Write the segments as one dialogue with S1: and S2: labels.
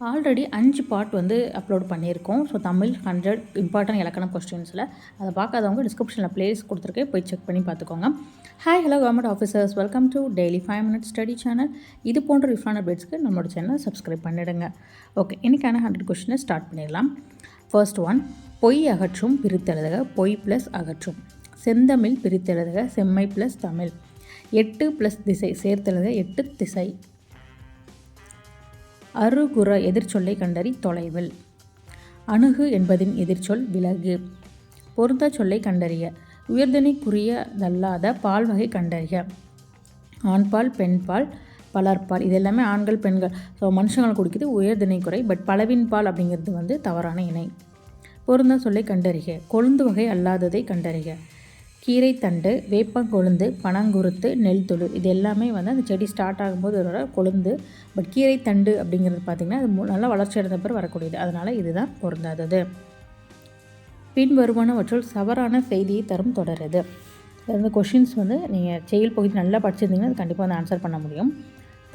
S1: Already அஞ்சு part வந்து upload பண்ணியிருக்கோம். ஸோ தமிழ் ஹண்ட்ரட் இம்பார்ட்டன்ட் இலக்கணம் கொஸ்டின்ஸில் அதை பார்க்காதவங்க டிஸ்கிரிப்ஷனில் பிளேஸ் கொடுத்துருக்கேன். போய் செக் பண்ணி பார்த்துக்கோங்க. Hi hello government officers welcome to daily five minutes study channel இது போன்ற ரிஃபான் அப்டேட்ஸ்க்கு நம்மளோட சேனலை சப்ஸ்கிரைப் பண்ணிடுங்க. ஓகே இன்றைக்கான ஹண்ட்ரட் கொஸ்டினை ஸ்டார்ட் பண்ணிடலாம். ஃபர்ஸ்ட் ஒன் பொய் அகற்றும் பிரித்தெழுதுக. பொய் ப்ளஸ் அகற்றும். செந்தமிழ் பிரித்தெழுதுக. செம்மை ப்ளஸ் தமிழ். எட்டு ப்ளஸ் திசை சேர்த்தெழுதுக. எட்டு திசை. அருகுற எதிர்ச்சொல்லை கண்டறி தொலைவில். அணுகு என்பதின் எதிர்ச்சொல் விலகு. பொருந்த சொல்லை கண்டறிய. உயர்தனைக்குரியதல்லாத பால் வகை கண்டறிய ஆண்பால் பெண்பால் பலர்பால் இது எல்லாமே ஆண்கள் பெண்கள். ஸோ மனுஷங்களை குடிக்கிறது உயர்திணை குறை பட் பலவின் பால் அப்படிங்கிறது வந்து தவறான இணை. பொருந்த சொல்லை கண்டறிக. கொழுந்து வகை அல்லாததை கண்டறிக. கீரைத்தண்டு வேப்பங்கொழுந்து பனங்குருத்து நெல் துளு இது எல்லாமே வந்து அந்த செடி ஸ்டார்ட் ஆகும்போது வர கொழுந்து பட் கீரைத்தண்டு அப்படிங்கிறது பார்த்திங்கன்னா அது நல்லா வளர்ச்சி அடைந்த பிறகு வரக்கூடியது. அதனால் இதுதான் பொருந்தாதது. பின் வருமானவற்றுள் சவறான செய்தியை தரும் தொடருது இந்த கொஷின்ஸ் வந்து நீங்கள் செயல் பகுதி நல்லா படிச்சிருந்தீங்கன்னா அது கண்டிப்பாக வந்து ஆன்சர் பண்ண முடியும்.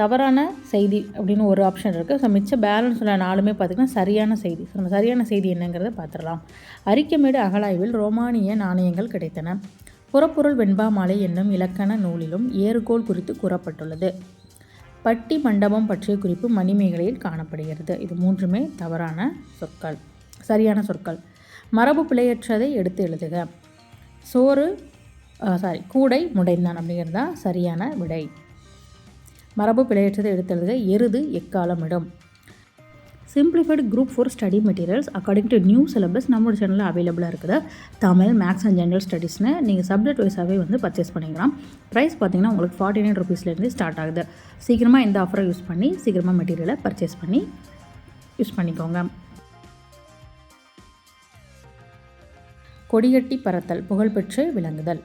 S1: தவறான செய்தி அப்படின்னு ஒரு ஆப்ஷன் இருக்குது ஸோ மிச்ச பேலன்ஸ் உள்ள நாலுமே பார்த்திங்கன்னா சரியான செய்தி. ஸோ நம்ம சரியான செய்தி என்னங்கிறத பார்த்துடலாம் அரிக்கமேடு அகலாய்வில் ரோமானிய நாணயங்கள் கிடைத்தன. புறப்பொருள் வெண்பா மாலை என்னும் இலக்கண நூலிலும் ஏறுகோள் குறித்து கூறப்பட்டுள்ளது. பட்டி மண்டபம் பற்றிய குறிப்பு மணிமேகலையில் காணப்படுகிறது. இது மூன்றுமே தவறான சொற்கள். சரியான சொற்கள். மரபு பிழையற்றதை எடுத்து எழுதுக. சோறு சாரி கூடை முடைந்தான் அப்படிங்கிறது தான் சரியான விடை. மரபு பிழையற்றதை எடுத்தெழுதுக எருது எக்காலமிடும். Simplified group four study materials according to new syllabus நம்மளோட சேனலில் அவைலபிளாக இருக்குது. தமிழ் மேக்ஸ் அண்ட் ஜென்ரல் ஸ்டடீஸ்னு நீங்கள் சப்ஜெக்ட் வைஸாகவே வந்து பர்ச்சேஸ் பண்ணிக்கலாம். ப்ரைஸ் பார்த்தீங்கன்னா உங்களுக்கு ஃபார்ட்டி நைன் ருபீஸ்லேருந்து ஸ்டார்ட் ஆகுது. சீக்கிரமாக இந்த ஆஃபரை யூஸ் பண்ணி சீக்கிரமாக மெட்டீரியலை பர்ச்சேஸ் பண்ணி யூஸ் பண்ணிக்கோங்க. கொடிகட்டி பறத்தல் புகழ்பெற்று விளங்குதல்.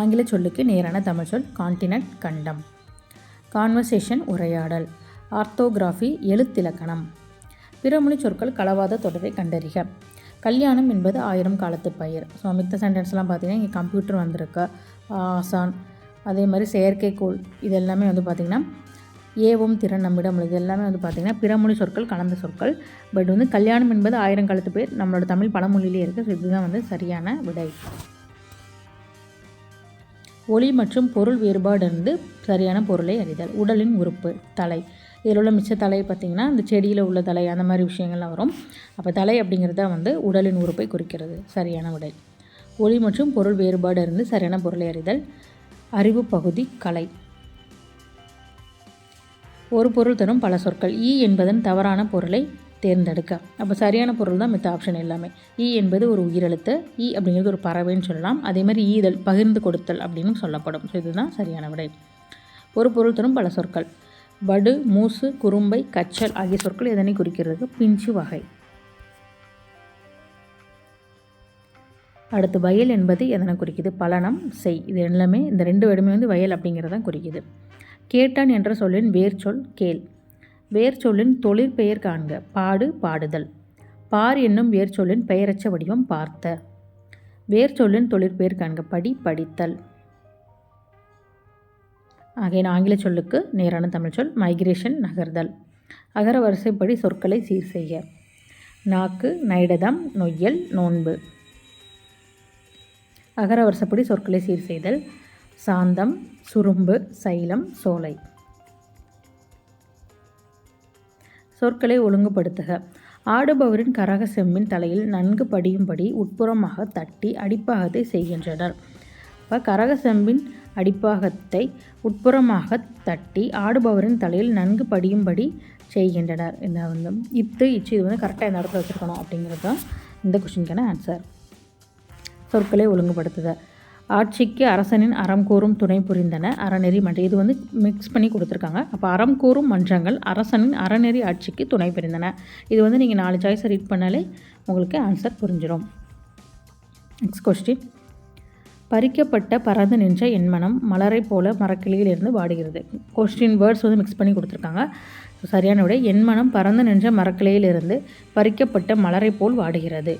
S1: ஆங்கில சொல்லுக்கு நேரான தமிழ் சொல் கான்டினென்ட் கண்டம். கான்வர்சேஷன் உரையாடல். ஆர்த்தோகிராஃபி எழுத்திலக்கணம். பிறமொழி சொற்கள் கலவாத தொடரை கண்டறிக. கல்யாணம் என்பது ஆயிரம் காலத்து பயிர். ஸோ மித்த சென்டென்ஸ்லாம் பார்த்தீங்கன்னா இங்கே கம்ப்யூட்டர் வந்திருக்கு. ஆசான் அதே மாதிரி செயற்கைக்கோள். இது எல்லாமே வந்து பார்த்திங்கன்னா ஏவும் திறன் நம்மிடம் இது எல்லாமே வந்து பார்த்திங்கன்னா பிறமொழி சொற்கள் கலந்த சொற்கள். பட் வந்து கல்யாணம் என்பது ஆயிரம் காலத்து பேர் நம்மளோட தமிழ் பழமொழியிலே இருக்குது ஸோ இதுதான் வந்து சரியான விடை. ஒளி மற்றும் பொருள் வேறுபாடு இருந்து சரியான பொருளை அறிதல். உடலின் உறுப்பு தலை. இதில் உள்ள மிச்ச தலை பார்த்திங்கன்னா இந்த செடியில் உள்ள தலை அந்த மாதிரி விஷயங்கள்லாம் வரும். அப்போ தலை அப்படிங்கிறது தான் வந்து உடலின் உறுப்பை குறிக்கிறது சரியான விடை ஒளி மற்றும் பொருள் வேறுபாடு இருந்து சரியான பொருளை அறிதல். அறிவு பகுதி கலை. ஒரு பொருள் தரும் பல சொற்கள். ஈ என்பதன் தவறான பொருளை தேர்ந்தெடுக்க. அப்போ சரியான பொருள் தான் மித்த ஆப்ஷன் எல்லாமே. ஈ என்பது ஒரு உயிரெழுத்து. ஈ அப்படிங்கிறது ஒரு பறவைன்னு சொல்லலாம். அதே மாதிரி ஈதல் பகிர்ந்து கொடுத்தல் அப்படின்னு சொல்லப்படும். ஸோ இதுதான் சரியான விடை. ஒரு பொருள் தரும் பல சொற்கள். வடு மூசு குறும்பை கச்சல் ஆகிய சொற்கள் எதனை குறிக்கிறது? பிஞ்சு வகை. அடுத்து வயல் என்பது எதனை குறிக்குது? பலனம் செய். இது எல்லாமே இந்த ரெண்டு வேடுமே வந்து வயல் அப்படிங்கிறதான் குறிக்குது. கேட்டான் என்ற சொல்லின் வேர் சொல் கேள். வேர்ச்சொல்லின் தொழிற்பெயர் காண்க. பாடு பாடுதல். பார் என்னும் வேர்ச்சொல்லின் பெயரச்ச வடிவம் பார்த்த. வேர்ச்சொல்லின் தொழிற்பெயர் காண்க. படி படித்தல். ஆகையின் ஆங்கில சொல்லுக்கு நேரான தமிழ் சொல் மைக்ரேஷன் நகர்தல். அகர வரிசைப்படி சொற்களை சீர் செய்ய நாக்கு நைடதம் நொய்யல் நோன்பு. அகர வரிசைப்படி சொற்களை சீர் செய்தல். சாந்தம் சுரும்பு சைலம் சோலை. சொற்களை ஒழுங்குபடுத்துக. ஆடுபவரின் கரக செம்மின் தலையில் நன்கு படியும்படி உட்புறமாக தட்டி அடிப்பாகத்தை செய்கின்றனர். இப்போ கரக செம்பின் அடிப்பாகத்தை உட்புறமாக தட்டி ஆடுபவரின் தலையில் நன்கு படியும்படி செய்கின்றனர். இந்த வந்து இத்து இச்சு இது வந்து கரெக்டாக இந்த இடத்துல வச்சுருக்கணும் அப்படிங்கிறது தான் இந்த கொஷினுக்கான ஆன்சர் சொற்களை ஒழுங்குபடுத்துதல் ஆட்சிக்கு அரசனின் அறம் கூறும் துணை புரிந்தன. அறநெறி மன்றம் இது வந்து மிக்ஸ் பண்ணி கொடுத்துருக்காங்க. அப்போ அறம் கூறும் மன்றங்கள் அரசனின் அறநெறி ஆட்சிக்கு துணை புரிந்தன. இது வந்து நீங்கள் நாலு சாய்ஸ் ரீட் பண்ணாலே உங்களுக்கு ஆன்சர் புரிஞ்சிடும் நெக்ஸ்ட் கொஸ்டின் பறிக்கப்பட்ட பறந்து நின்ற என் மனம் மலரை போல மரக்கிளியில் இருந்து வாடுகிறது. கொஸ்டின் வேர்ட்ஸ் வந்து மிக்ஸ் பண்ணி கொடுத்துருக்காங்க. சரியான விட. என் மனம் பறந்து நின்ற மரக்கிளையிலிருந்து பறிக்கப்பட்ட மலரை போல் வாடுகிறது.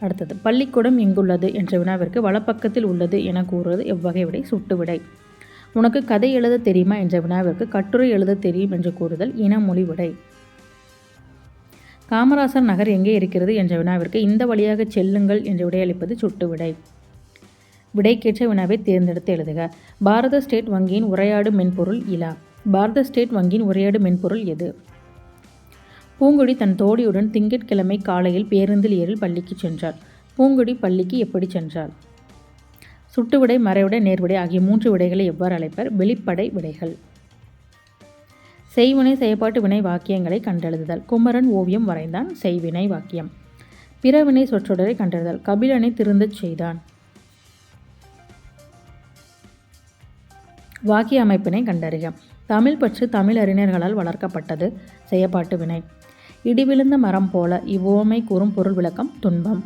S1: அடுத்தது பள்ளிக்கூடம் எங்குள்ளது என்ற வினாவிற்கு வலப்பக்கத்தில் உள்ளது என கூறுவது எவ்வகை விடை? சுட்டு விடை. உனக்கு கதை எழுத தெரியுமா என்ற வினாவிற்கு கட்டுரை எழுத தெரியும் என்று கூறுதல் இனமொழி விடை. காமராசர் நகர் எங்கே இருக்கிறது என்ற வினாவிற்கு இந்த வழியாக செல்லுங்கள் என்று விடையளிப்பது சுட்டு விடை. விடைக்கேற்ற வினாவை தேர்ந்தெடுத்து எழுதுக. பாரத ஸ்டேட் வங்கியின் உரையாடு மென்பொருள் இலா. பாரத ஸ்டேட் வங்கியின் உரையாடு மென்பொருள் எது? பூங்குடி தன் தோழியுடன் திங்கட்கிழமை காலையில் பேருந்தில் ஏறில் பள்ளிக்கு சென்றாள். பூங்குடி பள்ளிக்கு எப்படி சென்றார் சுட்டுவிடை மறைவிடை நேர்விடை ஆகிய மூன்று விடைகளை எவ்வாறு அழைப்பர்? வெளிப்படை விடைகள். செய்வினை செயற்பாட்டு வினை வாக்கியங்களை கண்டெழுதுதல். குமரன் ஓவியம் வரைந்தான் செய்வினை வாக்கியம். பிறவினை சொற்றொடரை கண்டெழுதல். கபிலனை திருந்தச் செய்தான். வாக்கிய அமைப்பினை கண்டறிக. தமிழ் பற்று தமிழ் அறிஞர்களால் வளர்க்கப்பட்டது. செயற்பாட்டு வினை. இடிவிழுந்த மரம் போல இவ்வுவமை கூறும் பொருள் விளக்கம் துன்பம்.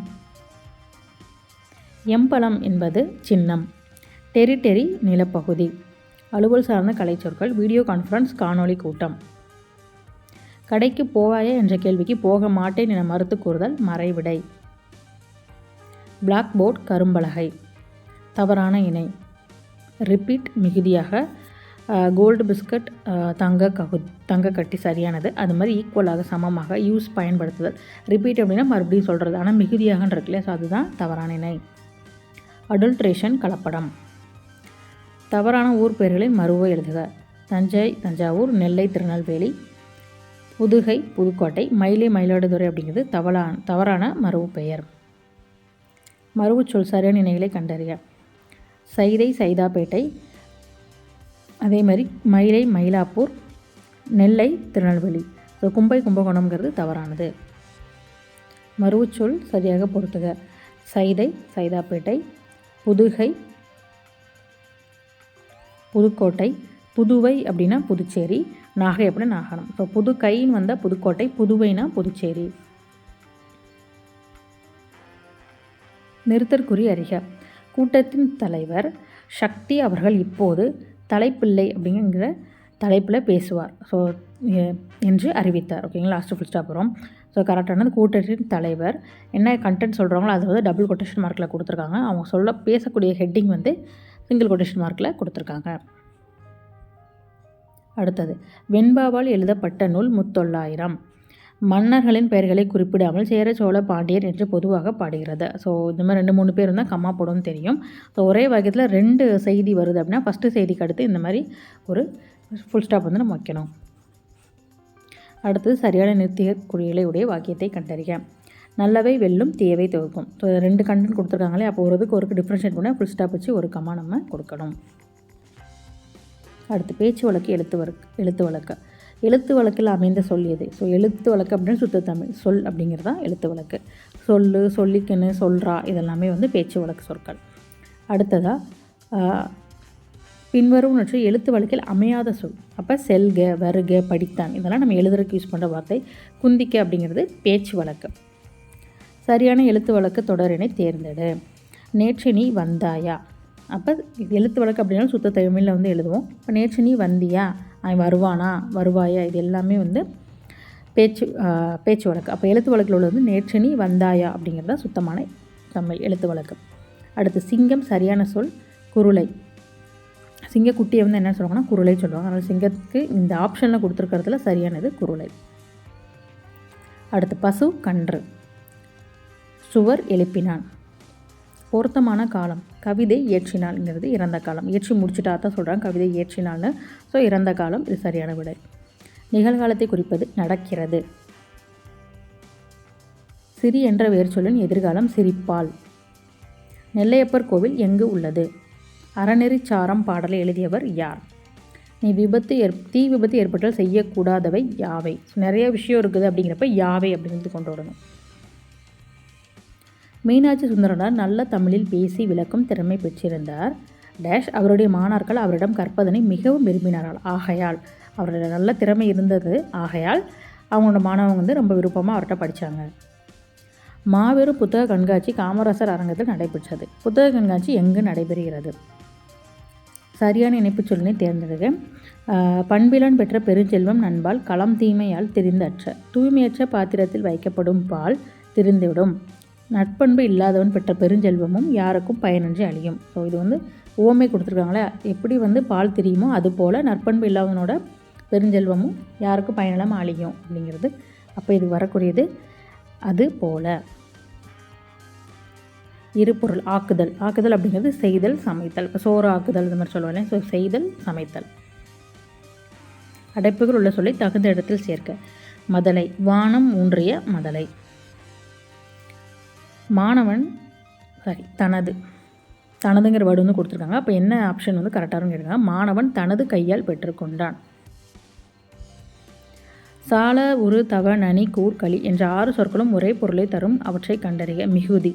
S1: எம்பலம் என்பது சின்னம். டெரிட்டரி நிலப்பகுதி. அலுவல் சார்ந்த கலைச்சொற்கள் வீடியோ கான்ஃபரன்ஸ் காணொளி கூட்டம். கடைக்கு போவாயே என்ற கேள்விக்கு போக மாட்டேன் என மறுத்து கூறுதல் மறைவிடை. Black board கரும்பலகை. தவறான இணை. ரிப்பீட் மிகுதியாக கோல்டு பிஸ்கட் தங்க ககு தங்க கட்டி சரியானது. அது மாதிரி ஈக்குவலாக சமமாக யூஸ் பயன்படுத்துதல். ரிப்பீட் அப்படின்னா மறுபடியும் சொல்கிறது ஆனால் மிகுதியாகன்னு இல்லையா ஸோ அதுதான் தவறான இணை அடல்ட்ரேஷன் கலப்படம். தவறான ஊர் பெயர்களை மறுவ எழுதுக. தஞ்சை தஞ்சாவூர் நெல்லை திருநெல்வேலி புதுகை புதுக்கோட்டை மயிலை மயிலாடுதுறை அப்படிங்கிறது தவறான தவறான மறுவு பெயர். மறுவுச்சொல் சரியான நினைகளை கண்டறிய சைதை சைதாப்பேட்டை அதே மாதிரி மயிலை மயிலாப்பூர் நெல்லை திருநெல்வேலி. ஸோ கும்பை கும்பகோணம்ங்கிறது தவறானது. மறுவுச்சொல் சரியாக பொறுத்துக சைதை சைதாப்பேட்டை. புதுகை புதுக்கோட்டை. புதுவை அப்படின்னா புதுச்சேரி நாகை அப்படின்னா நாகனம். ஸோ புதுக்கைன்னு வந்தால் புதுக்கோட்டை புதுவைனா புதுச்சேரி. நிறுத்தற்குறி அறிக. கூட்டத்தின் தலைவர் சக்தி அவர்கள் இப்போது தலைப்பிள்ளை அப்படிங்கிற தலைப்பில் பேசுவார். ஸோ என்று அறிவித்தார். ஓகேங்களா லாஸ்ட்டு ஃபுல் ஸ்டாப் வரும். ஸோ கரெக்டானது கூட்டத்தின் தலைவர். என்ன கண்டென்ட் சொல்கிறாங்களோ அது வந்து டபுள் கொட்டேஷன் மார்க்கில் கொடுத்துருக்காங்க. அவங்க சொல்ல பேசக்கூடிய ஹெட்டிங் வந்து சிங்கிள் கொட்டேஷன் மார்க்கில் கொடுத்துருக்காங்க. அடுத்தது வெண்பாவால் எழுதப்பட்ட நூல் முத்தொள்ளாயிரம். மன்னர்களின் பெயர்களை குறிப்பிடாமல் சேர சோழ பாண்டியர் என்று பொதுவாக பாடுகிறது. ஸோ இந்த மாதிரி ரெண்டு மூணு பேர் இருந்தால் கம்மா போடும்னு தெரியும். ஸோ ஒரே வகையத்தில் ரெண்டு செய்தி வருது அப்படின்னா ஃபஸ்ட்டு செய்திக்கு அடுத்து இந்த மாதிரி ஒரு ஃபுல் ஸ்டாப் வந்து நம்ம வைக்கணும். அடுத்தது சரியான நிறுத்திய குறிகளை வாக்கியத்தை கண்டறிய நல்லவை வெல்லும் தீயவை துவக்கும். ஸோ ரெண்டு கண்டென்ட் கொடுத்துருக்காங்களே அப்போ ஒரு இதுக்கு ஒரு டிஃப்ரென்ஷியேட் பண்ணால் ஃபுல் ஸ்டாப் வச்சு ஒரு கம்மா நம்ம கொடுக்கணும். அடுத்து பேச்சு வழக்கு எழுத்து வழக்கு எழுத்து வழக்கு. எழுத்து வழக்கில் அமைந்த சொல் எது? ஸோ எழுத்து வழக்கு அப்படின்னு சுத்த தமிழ் சொல் அப்படிங்கிறது தான் எழுத்து வழக்கு. சொல்லு சொல்லிக்கணு சொல்கிறா இதெல்லாமே வந்து பேச்சு வழக்கு சொற்கள். அடுத்ததாக பின்வரும் நற்று எழுத்து வழக்கில் அமையாத சொல். அப்போ செல்க வருக படித்தான். இதெல்லாம் நம்ம எழுதுறதுக்கு யூஸ் பண்ணுற வார்த்தை. குந்திக்க அப்படிங்கிறது பேச்சு வழக்கு. சரியான எழுத்து வழக்கு தொடரினை தேர்ந்தெடு. நேற்று நீ வந்தாயா? அப்போ எழுத்து வழக்கு அப்படின்னாலும் சுத்த தமிழில் வந்து எழுதுவோம். இப்போ நேற்று நீ வந்தியா? அவன் வருவானா? வருவாயா? இது எல்லாமே வந்து பேச்சு பேச்சு வழக்கு. அப்போ எழுத்து வழக்கில் உள்ளது வந்து நேற்று நீ வந்தாயா? அப்படிங்கிறது தான் சுத்தமான தமிழ் எழுத்து வழக்கு. அடுத்து சிங்கம் சரியான சொல் குருளை. சிங்கக்குட்டியை வந்து என்ன சொல்லுவாங்கன்னா குருளை சொல்லுவாங்க. அதனால் சிங்கத்துக்கு இந்த ஆப்ஷனில் கொடுத்துருக்கிறதுல சரியானது குருளை. அடுத்து பசு கன்று. சுவர் எழுப்பினான். பொருத்தமான காலம். கவிதை இயற்றினாள்ங்கிறது இறந்த காலம். இயற்றி முடிச்சுட்டா தான் சொல்கிறாங்க கவிதை இயற்றினால்னு ஸோ இறந்த காலம் இது சரியான விடை. நிகழ்காலத்தை குறிப்பது நடக்கிறது. சிறி என்ற வேர்ச்சொல்லின் எதிர்காலம் சிரிப்பால் நெல்லையப்பர் கோவில் எங்கு உள்ளது? அறநெறிச்சாரம் பாடலை எழுதியவர் யார்? நீ விபத்து ஏற் தீ விபத்து ஏற்பட்டால் செய்யக்கூடாதவை யாவை? நிறைய விஷயம் இருக்குது அப்படிங்கிறப்ப யாவை அப்படிங்கிறது கொண்டு வரணும். மீனாட்சி சுந்தரனார் நல்ல தமிழில் பேசி விளக்கும் திறமை பெற்றிருந்தார். டேஷ் அவருடைய மாணார்கள் அவரிடம் கற்பதனை மிகவும் விரும்பினார்கள். ஆகையால் அவருடைய நல்ல திறமை இருந்தது. ஆகையால் அவங்களோட மாணவங்க வந்து ரொம்ப விருப்பமாக அவர்கிட்ட படித்தாங்க மாபெரும் புத்தக கண்காட்சி காமராசர் அரங்கத்தில் நடைபெற்றது. புத்தக கண்காட்சி எங்கு நடைபெறுகிறது? சரியான இணைப்பு சொல்லினை தேர்ந்தெடுக. பண்பிலன் பெற்ற பெருஞ்செல்வம் நண்பால் களம் தீமையால் திரிந்தற்ற தூய்மையற்ற பாத்திரத்தில் வைக்கப்படும் பால் திரிந்துவிடும். நட்பண்பு இல்லாதவன் பெற்ற பெருஞ்செல்வமும் யாருக்கும் பயனின்றி அழியும். ஸோ இது வந்து ஓமை கொடுத்துருக்காங்களே எப்படி வந்து பால் தெரியுமோ அது போல் நற்பண்பு இல்லாதவனோட பெருஞ்செல்வமும் யாருக்கும் பயனில்லாமல் அழியும் அப்படிங்கிறது அப்போ இது வரக்கூடியது. அது போல் இருபொருள் ஆக்குதல். ஆக்குதல் அப்படிங்கிறது செய்தல் சமைத்தல். இப்போ சோறு ஆக்குதல் இந்த மாதிரி சொல்லுவாங்க ஸோ செய்தல் சமைத்தல். அடைப்புகள் உள்ள சொல்லை தகுந்த இடத்தில் சேர்க்க. மதலை வானம் ஊன்றிய மதலை. மாணவன் சாரி தனது. தனதுங்கிற வேர்டு வந்து கொடுத்துருக்காங்க. அப்போ என்ன ஆப்ஷன் வந்து கரெக்டாகவும் கேட்குறாங்க மாணவன் தனது கையால் பெற்றுக்கொண்டான். சால உரு தவ நனி கூர் களி என்ற ஆறு சொற்களும் ஒரே பொருளை தரும். அவற்றை கண்டறிய மிகுதி.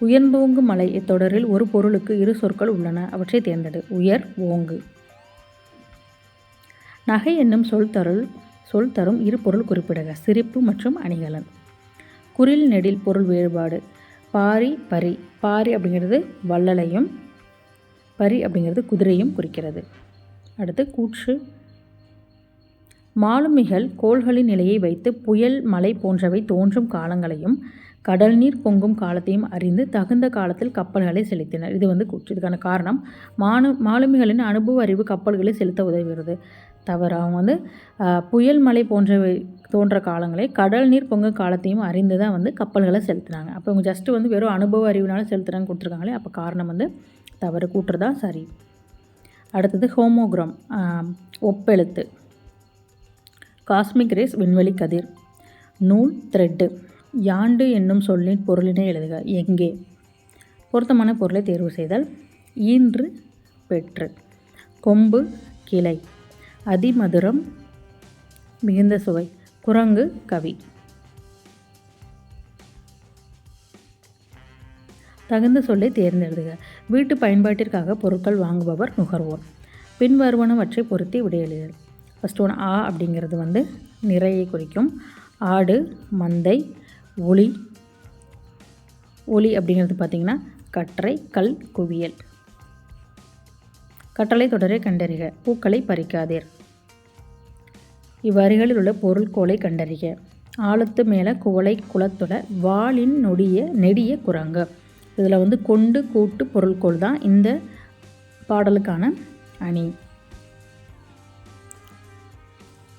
S1: உயர்ந்தோங்கு மலை இத்தொடரில் ஒரு பொருளுக்கு இரு சொற்கள் உள்ளன அவற்றை தேர்ந்தெடு. உயர் ஓங்கு. நகை என்னும் சொல் தருள் சொல் தரும் இரு பொருள் குறிப்பிடுக சிரிப்பு மற்றும் அணிகலன். குரில் நெடில் பொருள் வேறுபாடு. பாரி பரி. பாரி அப்படிங்கிறது வள்ளலையும் பரி அப்படிங்கிறது குதிரையும் குறிக்கிறது. அடுத்து கூற்று. மாலுமிகள் கோள்களின் நிலையை வைத்து புயல் மலை போன்றவை தோன்றும் காலங்களையும் கடல் நீர் பொங்கும் காலத்தையும் அறிந்து தகுந்த காலத்தில் கப்பல்களை செலுத்தினர். இது வந்து கூற்று இதுக்கான காரணம். மானு மாலுமிகளின் அனுபவ அறிவு கப்பல்களை செலுத்த உதவுகிறது. தவறு அவங்க வந்து புயல் மலை போன்றவை தோன்ற காலங்களை கடல் நீர் பொங்கும் காலத்தையும் அறிந்து தான் வந்து கப்பல்களை செலுத்தினாங்க. அப்போ இவங்க ஜஸ்ட்டு வந்து வெறும் அனுபவ அறிவுனால செலுத்துகிறாங்க கொடுத்துருக்காங்களே அப்போ காரணம் வந்து தவறு கூற்று தான் சரி. அடுத்தது ஹோமோகிராம் ஒப்பெழுத்து. காஸ்மிக் ரேஸ் விண்வெளி கதிர். நூல் த்ரெட்டு யாண்டு என்னும் சொல்லின் பொருளினை எழுதுக. எங்கே? பொருத்தமான பொருளை தேர்வு செய்தல். ஈன்று பெற்று. கொம்பு கிளை. அதிமதுரம் மிகுந்த சுவை. குரங்கு கவி. தகுந்த சொல்லை தேர்ந்தெழுதுக. வீட்டு பயன்பாட்டிற்காக பொருட்கள் வாங்குபவர் நுகர்வோர். பின்வருவனவற்றை பொருத்தி விடையெழுதல் ஃபஸ்ட் ஒன் ஆ அப்படிங்கிறது வந்து நிறையை குறிக்கும். ஆடு மந்தை ஒளி. ஒளி அப்படிங்கிறது பார்த்திங்கன்னா கற்றை கல் குவியல். கட்டளை தொடரை கண்டறிக பூக்களை பறிக்காதீர். இவ்வரிகளில் உள்ள பொருள்கோளை கண்டறிக. ஆழத்து மேலே குவளை குளத்தொட வாளின் நொடிய நெடிய குரங்கு. இதில் வந்து கொண்டு கூட்டு பொருள்கோள் தான் இந்த பாடலுக்கான அணி.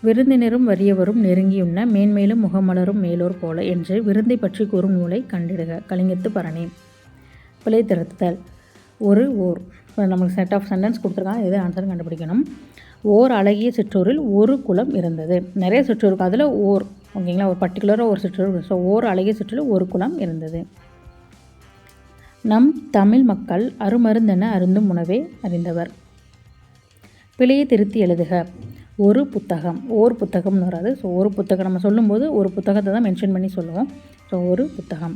S1: விருந்தினரும் வறியவரும் நெருங்கியுண்ண மேன்மேலும் முகமலரும் மேலோர் போல என்று விருந்தை பற்றி கூறும் நூலை கண்டிடுக. கலிங்கத்து பரணி. பிழை திருத்தல். ஒரு ஓர். இப்போ நமக்கு செட் ஆஃப் சென்டென்ஸ் கொடுத்துருக்காங்க. எது ஆன்சர் கண்டுபிடிக்கணும். ஓர் அழகிய சிற்றூரில் ஒரு குளம் இருந்தது. நிறைய சிற்றூர் இருக்குது அதில் ஓர். ஓகேங்களா? ஒரு பர்டிகுலராக ஒரு சிற்றூர் ஸோ ஓர் அழகிய சிற்றூரில் ஒரு குளம் இருந்தது. நம் தமிழ் மக்கள் அருமருந்தென அருந்தும் உணவே அறிந்தவர். பிழையை திருத்தி எழுதுக. ஒரு புத்தகம் ஓர் புத்தகம்னு வராது. ஸோ ஒரு புத்தகம் நம்ம சொல்லும்போது ஒரு புத்தகத்தை தான் மென்ஷன் பண்ணி சொல்லுவோம். ஸோ ஒரு புத்தகம்.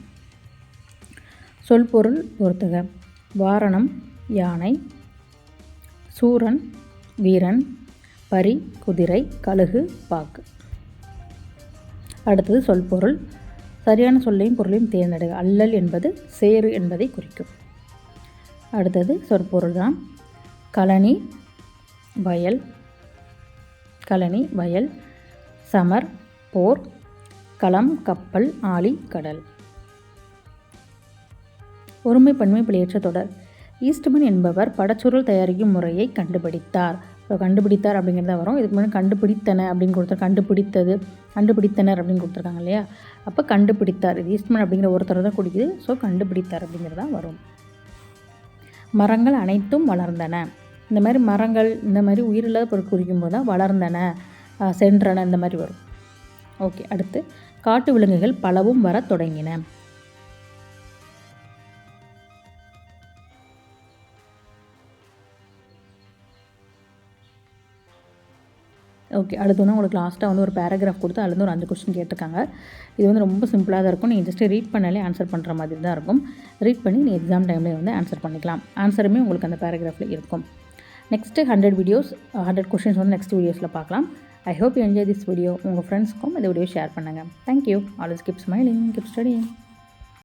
S1: சொல்பொருள் பொறுத்துக. வாரணம் யானை சூரன் வீரன் பரி குதிரை கழுகு பாக்கு. அடுத்தது சொல்பொருள் சரியான சொல்லையும் பொருளையும் தேர்ந்தெடுக. அல்லல் என்பது சேறு என்பதை குறிக்கும். அடுத்தது சொற்பொருள் தான் கழனி வயல் கழனி வயல் சமர் போர் களம் கப்பல் ஆலி கடல். ஒருமை பன்மை பிழையற்ற தொடர். ஈஸ்ட்மன் என்பவர் படச்சுருள் தயாரிக்கும் முறையை கண்டுபிடித்தார். ஸோ கண்டுபிடித்தார் அப்படிங்கிறத வரும். இதுக்கு முன்னாடி கண்டுபிடித்தன அப்படின்னு கொடுத்தா கண்டுபிடித்தது கண்டுபிடித்தனர் அப்படின்னு கொடுத்துருக்காங்க இல்லையா? அப்போ கண்டுபிடித்தார். இது ஈஸ்ட்மன் அப்படிங்கிற ஒருத்தர் தான் குடிக்குது ஸோ கண்டுபிடித்தார் அப்படிங்கிறதான் வரும். மரங்கள் அனைத்தும் வளர்ந்தன. இந்த மாதிரி மரங்கள் இந்த மாதிரி உயிரில்லாத பொருட்கள் குறிக்கும் போது தான் வளர்ந்தன சென்றன இந்த மாதிரி வரும். ஓகே அடுத்து காட்டு விலங்குகள் பலவும் வர தொடங்கின. ஓகே அடுத்து வந்து உங்களுக்கு லாஸ்ட்டாக வந்து ஒரு பேராகிராஃப் கொடுத்து அதுலேருந்து ஒரு அஞ்சு கொஸ்டின் கேட்டிருக்காங்க. இது வந்து ரொம்ப சிம்பிளாக தான் இருக்கும். நீங்கள் ஜஸ்ட்டு ரீட் பண்ணாலே ஆன்சர் பண்ணுற மாதிரி தான் இருக்கும். ரீட் பண்ணி நீ எக்ஸாம் டைம்லேயே வந்து ஆன்சர் பண்ணிக்கலாம். ஆன்சருமே உங்களுக்கு அந்த பேராகிராஃபில் இருக்கும். Next hundred videos hundred questions வந்து நெக்ஸ்ட் வீடியோஸில் பார்க்கலாம். I hope you enjoy this video உங்கள் ஃப்ரெண்ட்ஸ்க்கும் இந்த வீடியோ ஷேர் பண்ணுங்கள் thank you always keep smiling keep studying